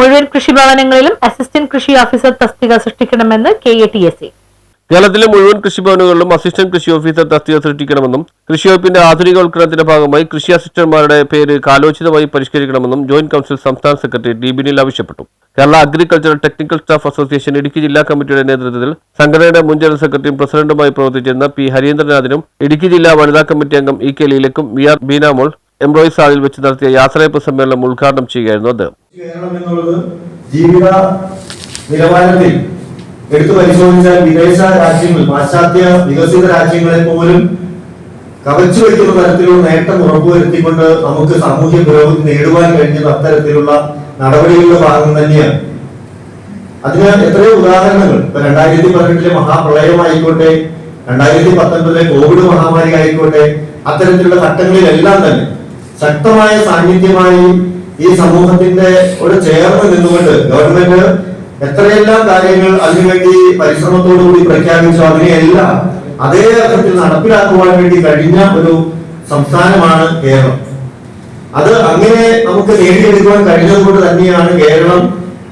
മുഴുവൻ കൃഷിഭവനങ്ങളിലും അസിസ്റ്റന്റ് കൃഷി ഓഫീസർ തസ്തിക സൃഷ്ടിക്കണമെന്ന് K A T S A കേരളത്തിലെ മുഴുവൻ കൃഷിഭവനുകളിലും അസിസ്റ്റന്റ് കൃഷി ഓഫീസർ തസ്തിക സൃഷ്ടിക്കണമെന്നും കൃഷിവകുപ്പിന്റെ ആധുനികവൽക്കരണത്തിന്റെ ഭാഗമായി കൃഷി അസിസ്റ്റന്റുമാരുടെ പേര് കാലോചിതമായി പരിഷ്കരിക്കണമെന്നും ജോയിന്റ് കൌൺസിൽ സംസ്ഥാന സെക്രട്ടറി ഡി ബിനിൽ ആവശ്യപ്പെട്ടു. Kerala agricultural technical staff association Idukki ജില്ലാ കമ്മിറ്റിയുടെ നേതൃത്വത്തിൽ സംഘടനയുടെ മുൻ ജനറൽ സെക്രട്ടറിയും പ്രസിഡന്റുമായി പ്രവർത്തിച്ചിരുന്ന പി ഹരീന്ദ്രനാഥിനും ഇടുക്കി ജില്ലാ വനിതാ കമ്മിറ്റി അംഗം ഇ കെ ലീലക്കും വി ആർ ബീനാമോൾ എംപ്ലോയീസ് ഹാളിൽ വെച്ച് നടത്തിയ യാത്രയപ്പ് സമ്മേളനം ഉദ്ഘാടനം ചെയ്യുകയായിരുന്നു അദ്ദേഹം. കേരളം എന്നുള്ളത് ജീവിത നിലവാരത്തിൽ എടുത്തു പരിശോധിച്ചാൽ വിദേശ രാജ്യങ്ങൾ പാശ്ചാത്യ വികസിത രാജ്യങ്ങളെ പോലും കവച്ചു വയ്ക്കുന്ന തരത്തിലുള്ള നേട്ടം ഉറപ്പുവരുത്തിക്കൊണ്ട് നമുക്ക് സാമൂഹ്യ പുരോഗതി നേടുവാൻ കഴിഞ്ഞത് അത്തരത്തിലുള്ള നടപടികളുടെ ഭാഗം തന്നെയാണ്. അതിന് എത്രയോ ഉദാഹരണങ്ങൾ. ഇപ്പൊ രണ്ടായിരത്തി പതിനെട്ടിലെ മഹാപ്രളയമായിക്കോട്ടെ രണ്ടായിരത്തി പത്തൊൻപതിലെ കോവിഡ് മഹാമാരി ആയിക്കോട്ടെ അത്തരത്തിലുള്ള ഘട്ടങ്ങളിലെല്ലാം തന്നെ ശക്തമായ സാന്നിധ്യമായി ഈ സമൂഹത്തിന്റെ ഒരു ചേർന്ന് നിന്നുകൊണ്ട് ഗവൺമെന്റ് എത്രയെല്ലാം കാര്യങ്ങൾ അതിനുവേണ്ടി പരിശ്രമത്തോടുകൂടി പ്രഖ്യാപിച്ചു അതിനെയെല്ലാം അതേ അർത്ഥത്തിൽ നടപ്പിലാക്കുവാൻ വേണ്ടി കഴിഞ്ഞ ഒരു സംസ്ഥാനമാണ് കേരളം. അത് അങ്ങനെ നമുക്ക് നേടിയെടുക്കുവാൻ കഴിഞ്ഞതുകൊണ്ട് തന്നെയാണ് കേരളം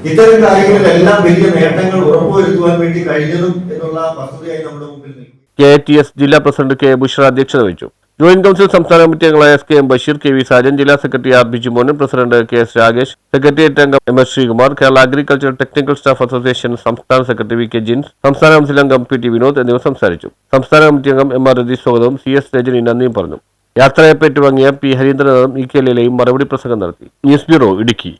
ഇത്തരം കാര്യങ്ങളിലെല്ലാം വലിയ നേട്ടങ്ങൾ ഉറപ്പുവരുത്തുവാൻ വേണ്ടി കഴിഞ്ഞതും എന്നുള്ള വസ്തുതയായി നമ്മുടെ മുമ്പിൽ നിൽക്കും കെ ടി എസ് ജില്ലാ പ്രസിഡന്റ് കെ ബുഷ്ര അധ്യക്ഷത വഹിച്ചു. ജോയിന്റ് കൌൺസിൽ സംസ്ഥാന കമ്മിറ്റി അംഗങ്ങളായ S K M Basheer K V Sajan ജില്ലാ secretary R Bijumohan president K S Rakesh secretariat അംഗം M S Sreekumar Kerala agriculture technical staff association സംസ്ഥാന secretary V K Jins സംസ്ഥാന council അംഗം P T Vinod എന്നിവർ സംസാരിച്ചു. സംസ്ഥാന കമ്മിറ്റി അംഗം എം ആർ രതീഷ് സ്വാഗതവും സി എസ് രജനി നന്ദിയും പറഞ്ഞു. യാത്രയെ വാങ്ങിയ പി ഹരീന്ദ്രനാഥും ഇ കെ ലീലയും മറുപടി പ്രസംഗം നടത്തി. News bureau Idukki.